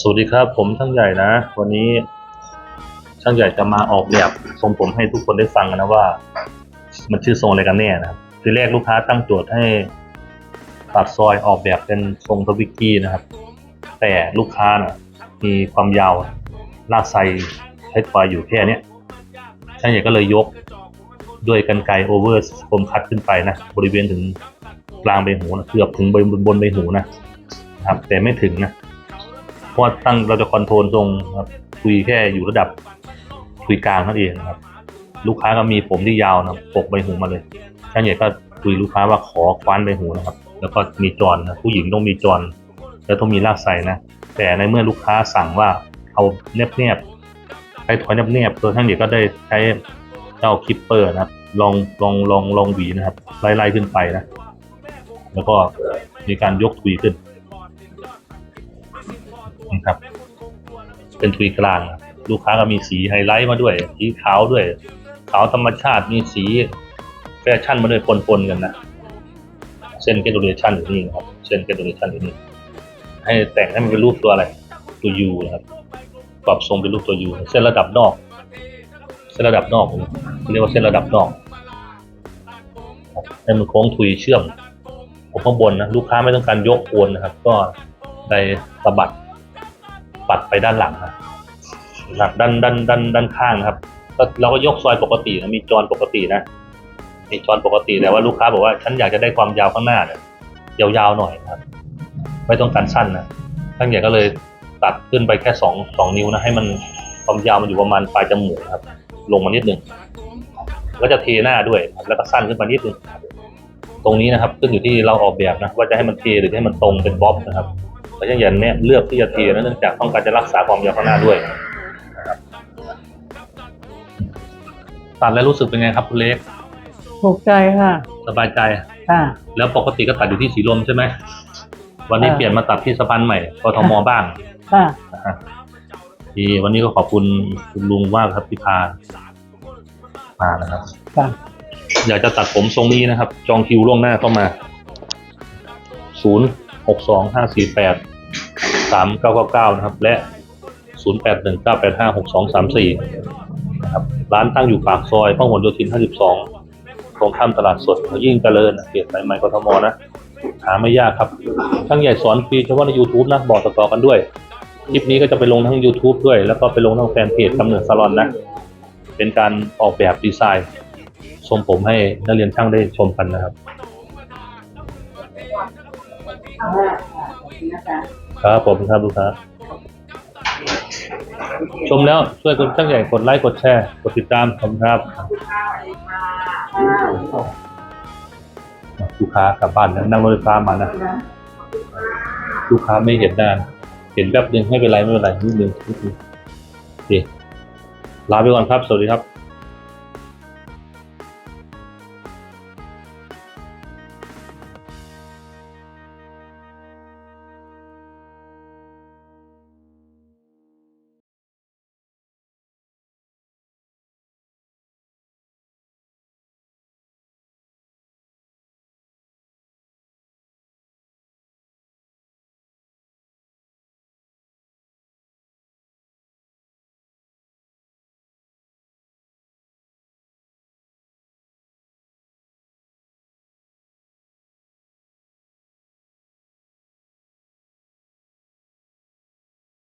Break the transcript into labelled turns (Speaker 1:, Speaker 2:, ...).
Speaker 1: สวัสดีครับผมช่างใหญ่นะ วันนี้ช่างใหญ่จะมาออกแบบทรงผมให้ทุกคนได้ฟังกันนะว่า มันชื่อทรงอะไรกันแน่นะครับทีแรกลูกค้าตั้งโจทย์ให้ตัดซอยออกแบบเป็นทรงทวิกกี้นะครับ แต่ลูกค้านะมีความยาวลากไซใช้ควายอยู่แค่เนี้ยช่างใหญ่ก็เลยยกด้วยกันไกโอเวอร์คมคัดขึ้นไปนะ บริเวณถึงกลางใบหูนะเกือบถึงบนบนใบหูนะครับ แต่ไม่ถึงนะ ราะว่าตั้งเราจะคอนโทรลตรงครับคุยแค่อยู่ระดับคุยกลางนั่นเองนะครับ ลูกค้าก็มีผมที่ยาวนะปกใบหูมาเลยช่างใหญ่ก็คุยลูกค้าว่าขอคว้านใบหูนะครับ แล้วก็มีจอนนะผู้หญิงต้องมีจอนแล้วต้องมีลากไซนะ แต่ในเมื่อลูกค้าสั่งว่าเอาเนบเนบๆใช้ถอยเนบเนบๆตัวช่างใหญ่ก็ได้ใช้เจ้าคิปเปอร์นะครับ ลองลองลองลองหวีนะครับไล่ไล่ขึ้นไปนะ แล้วก็มีการยกทุยขึ้น นะครับ เป็นทุยกลางลูกค้าก็มีสีไฮไลท์มาด้วย สีขาวด้วย ขาวธรรมชาติมีสีแฟชั่นมาด้วยปนๆกันนะ เส้นเกตโดเรชันอยู่นี่ครับ เส้นเกตโดเรชันอยู่นี่ ให้แต่งให้มันเป็นรูปตัวอะไร ตัวยูนะครับ ปรับทรงเป็นรูปตัวยูเส้นระดับนอก เส้นระดับนอกเรียกว่าเส้นระดับนอกให้มันโค้งทุยเชื่อมผมข้างบนนะ ลูกค้าไม่ต้องการยกโคนนะครับ ก็ได้สะบัด ปัดไปด้านหลังนะหลังด้านด้านด้านด้านข้างนะครับก็เราก็ยกซอยปกตินะมีจอนปกตินะมีจอนปกติแต่ว่าลูกค้าบอกว่าฉันอยากจะได้ความยาวข้างหน้าเนี่ยยาวๆหน่อยนะครับไม่ต้องการสั้นนะช่างใหญ่ก็เลยตัดขึ้นไปแค่สองสองนิ้วนะให้มันความยาวมันอยู่ประมาณปลายจมูกครับ ลงมานิดหนึ่งก็จะเทหน้าด้วยแล้วก็สั้นขึ้นมานิดหนึงตรงนี้นะครับขึ้นอยู่ที่เราออกแบบนะว่าจะให้มันเทหรือให้มันตรงเป็นบ๊อบนะครับ เพราะฉะนั้นเนี่ยเลือกที่จะเทนะเนื่องจากต้องการจะรักษาความยาวข้างหน้าด้วยนะครับตัดแล้วรู้สึกเป็นไงครับคุณเล็ก
Speaker 2: ถูกใจค่ะ
Speaker 1: สบายใจ
Speaker 2: ค่ะ
Speaker 1: แล้วปกติก็ตัดอยู่ที่สีลมใช่ไหม วันนี้
Speaker 2: ค่ะ
Speaker 1: เปลี่ยนมาตัดที่สะพานใหม่กทมบ้าง
Speaker 2: ค่ะ
Speaker 1: นะฮะทีวันนี้ก็ขอบคุณคุณลุงมากครับที่พามานะครับ
Speaker 2: ค่ะ
Speaker 1: อยากจะตัดผมทรงนี้นะครับ จองคิวล่วงหน้าเข้ามา ศูนย์ หกสองห้าสี่แปดสามเก้าเก้าเก้านะครับ และศูนย์แปดหนึ่งเก้าแปดห้าหกสองสามสี่นะครับ ร้านตั้งอยู่ปากซอยพหลโยธินห้าสิบสองตรงข้ามตลาดสดยิ่งเจริญนะเขตสายไหมกทมนะ หาไม่ยากครับ ช่างใหญ่สอนฟรีเฉพาะใน YouTube นะ บอกต่อๆกันด้วย คลิปนี้ก็จะไปลงทั้ง YouTube ด้วย แล้วก็ไปลงทั้งแฟนเพจกำเนิดซาลอนนะ เป็นการออกแบบดีไซน์ทรงผมให้นักเรียนช่างได้ชมกันนะครับ ครับผมครับลูกค้าชมแล้วช่วยคุณช่างใหญ่กดไลค์กดแชร์กดติดตามผมครับลูกค้ากลับบ้านแล้วนั่งรถไฟฟ้ามานะลูกค้าไม่เห็นหน้าเห็นแป๊บนึงไม่เป็นไรไม่เป็นไรนิดนึงนิดนึงโอเคลาไปก่อนครับ สวัสดีครับ